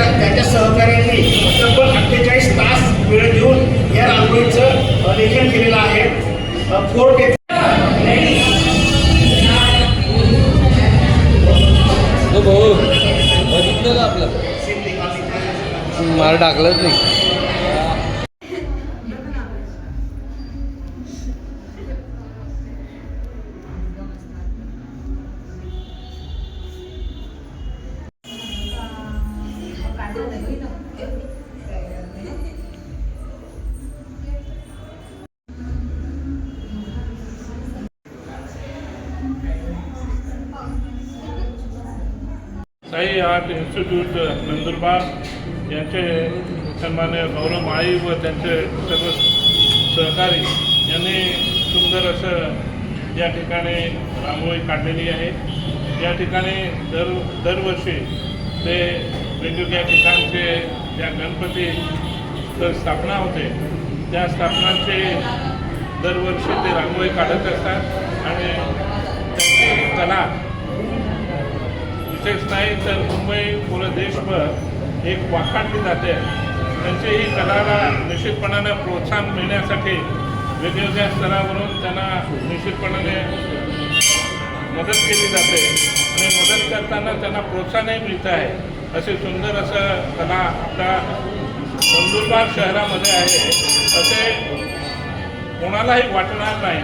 त्यांच्या त्यांच्या सहकार्यांनी तब्बल अठ्ठेचाळीस तास वेळ देऊन या रांगोळीचं लेखन केलेलं आहे. फोर्ट हो, भाऊ. बघितलं का आपलं? मला टाकलंच नाही. साई आर्ट इन्स्टिट्यूट नंदुरबार यांचे सन्मान्य गौरव माळी व त्यांचे सर्व सहकारी यांनी सुंदर असं या ठिकाणी रांगोळी काढलेली आहे. या ठिकाणी दर दरवर्षी ते वेगवेगळ्या ठिकाणचे ज्या गणपती स्थापना होते त्या स्थापनांचे दरवर्षी ते रांगोळी काढत असतात आणि त्यांची कला इथेच नाही तर मुंबई पूर्ण देशभर एक वाखाणली जाते. त्यांच्या ही कलाला निश्चितपणाने प्रोत्साहन मिळण्यासाठी वेगवेगळ्या स्तरावरून त्यांना निश्चितपणाने मदत केली जाते. आणि मदत करताना त्यांना प्रोत्साहनही मिळत आहे. असे सुंदर असं कला आपल्या नंदुरबार शहरामध्ये आहे. असे कोणालाही वाटणार नाही.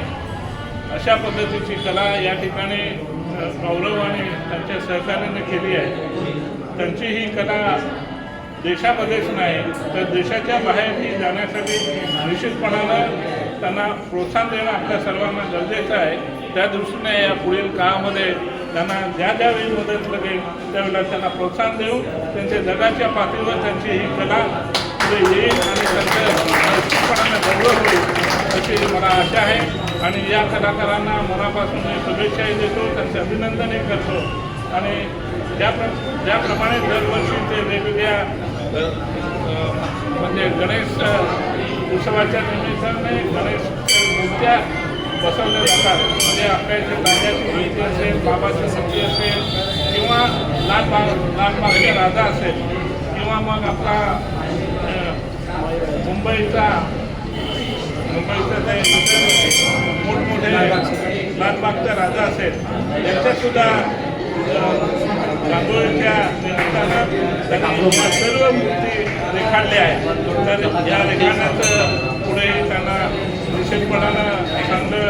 अशा पद्धतीची कला या ठिकाणी गौरव आणि त्यांच्या सहकार्याने केली आहे. त्यांची ही कला देशामध्येच नाही तर देशाच्या बाहेरही जाण्यासाठी निश्चितपणानं त्यांना प्रोत्साहन देणं आपल्या सर्वांना गरजेचं आहे. त्या दृष्टीने या पुढील काळामध्ये त्यांना ज्या ज्यावेळी मदत लागेल त्यावेळेला त्यांना प्रोत्साहन देऊन त्यांच्या जगाच्या पातळीवर त्यांची ही कला पुढे येईल आणि त्यांचं निश्चितपणानं गौरव होईल अशी मला आशा आहे. आणि या कलाकारांना मनापासून शुभेच्छाही देतो त्यांचे अभिनंदनही करतो. आणि ज्या प्र ज्याप्रमाणे दरवर्षी ते वेगवेगळ्या म्हणजे गणेश उत्सवाच्या निमित्ताने गणेश मूर्त्या बसवल्या जातात. म्हणजे आपल्या इथे राजाची माहिती असेल बाबाची मूर्ती असेल किंवा लालबाग लालबागचा राजा असेल किंवा मग आपला मुंबईचा मुंबईचं ते मोठमोठे लालबागचा राजा असेल यांच्यासुद्धा रांगोळीच्या निमित्तानं त्यांनी सर्व मूर्ती रेखाडल्या आहेत. तर या रेखाडण्याचं पुढे त्यांना निश्चितपणानं चांगलं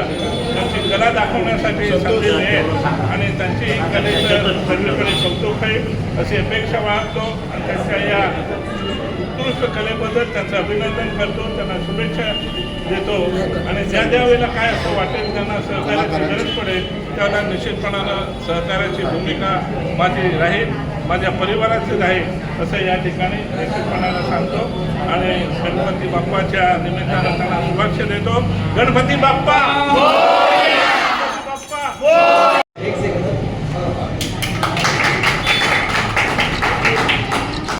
त्यांची कला दाखवण्यासाठी संधी मिळेल आणि त्यांची कलेचं सर्वीकडे कौतुक होईल अशी अपेक्षा बाळगतो. आणि त्यांच्या या उत्कृष्ट कलेबद्दल त्यांचं अभिनंदन करतो त्यांना शुभेच्छा देतो. आणि ज्या ज्या वेळेला काय असं वाटेल त्यांना सहकार्याची गरज पडेल त्यावेळेला निश्चितपणानं सहकार्याची भूमिका माझी राहील माझ्या परिवाराचीच राहील असं या ठिकाणी निश्चितपणानं सांगतो. आणि गणपती बाप्पाच्या निमित्तानं त्यांना शुभेच्छा देतो. गणपती बाप्पा!